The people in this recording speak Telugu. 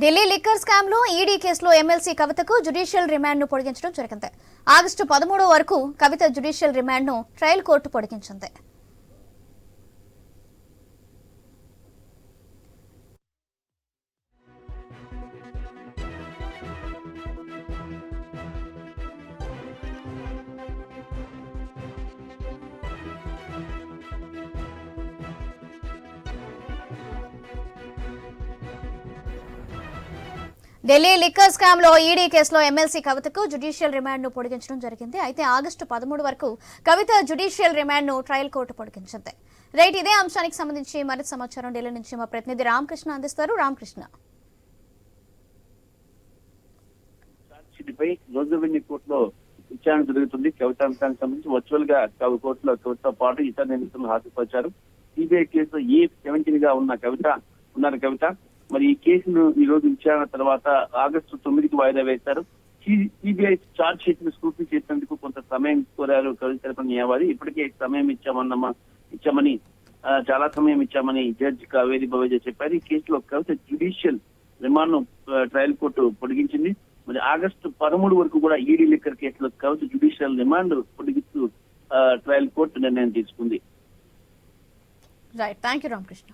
ఢిల్లీ లిక్కర్ స్కామ్లో ఈడీ కేసులో ఎమ్మెల్సీ కవితకు జ్యుడిషియల్ రిమాండ్ను పొడిగించడం జరిగింది. ఆగస్టు పదమూడో వరకు కవిత జ్యుడిషియల్ రిమాండ్ను ట్రయల్ కోర్టు పొడిగించింది. ఢిల్లీ లిక్కర్ స్కామ్లో ఈడీ కేసులో ఎమ్మెల్సీ కవితకు జ్యుడిషియల్ రిమాండ్ను పొడిగించడం జరిగింది. అయితే ఆగస్టు పదమూడు వరకు కవిత జ్యుడిషియల్ రిమాండ్ను ట్రయల్ కోర్టు పొడిగించింది. రైట్ ఇదే అంశానికి సంబంధించి మరింత సమాచారం ఢిల్లీ నుంచి మా ప్రతినిధి రామకృష్ణ అందిస్తారు. రామకృష్ణ. కోర్టులో విచారణ జరుగుతుంది. కవిత అంశానికి సంబంధించి వర్చువల్గా కవి కోర్టులో కవితతో పాటు ఇతర నిందితులు హాజరుపరిచారు. సిబిఐ కేసులో ఏ సెవెంటీన్గా ఉన్న కవిత ఉన్నారు కవిత? మరి ఈ కేసును ఈ రోజు విచారణ తర్వాత ఆగస్టు తొమ్మిదికి వాయిదా వేశారు. సిబిఐ చార్జ్ షీట్ను స్క్రూటీ చేసేందుకు కొంత సమయం కోరారు కవిత న్యాయవాది ఇప్పటికే సమయం ఇచ్చామన్నమా ఇచ్చామని చాలా సమయం ఇచ్చామని జడ్జి కావేరి భవేజ చెప్పారు. ఈ కేసులో కవిత జ్యుడిషియల్ రిమాండ్ను ట్రయల్ కోర్టు పొడిగించింది. మరి ఆగస్టు పదమూడు వరకు కూడా ఈడీ లిక్కర్ కేసులో కవిత జ్యుడిషియల్ రిమాండ్ పొడిగిస్తూ ట్రయల్ కోర్టు నిర్ణయం తీసుకుంది. Right thank you Ramakrishna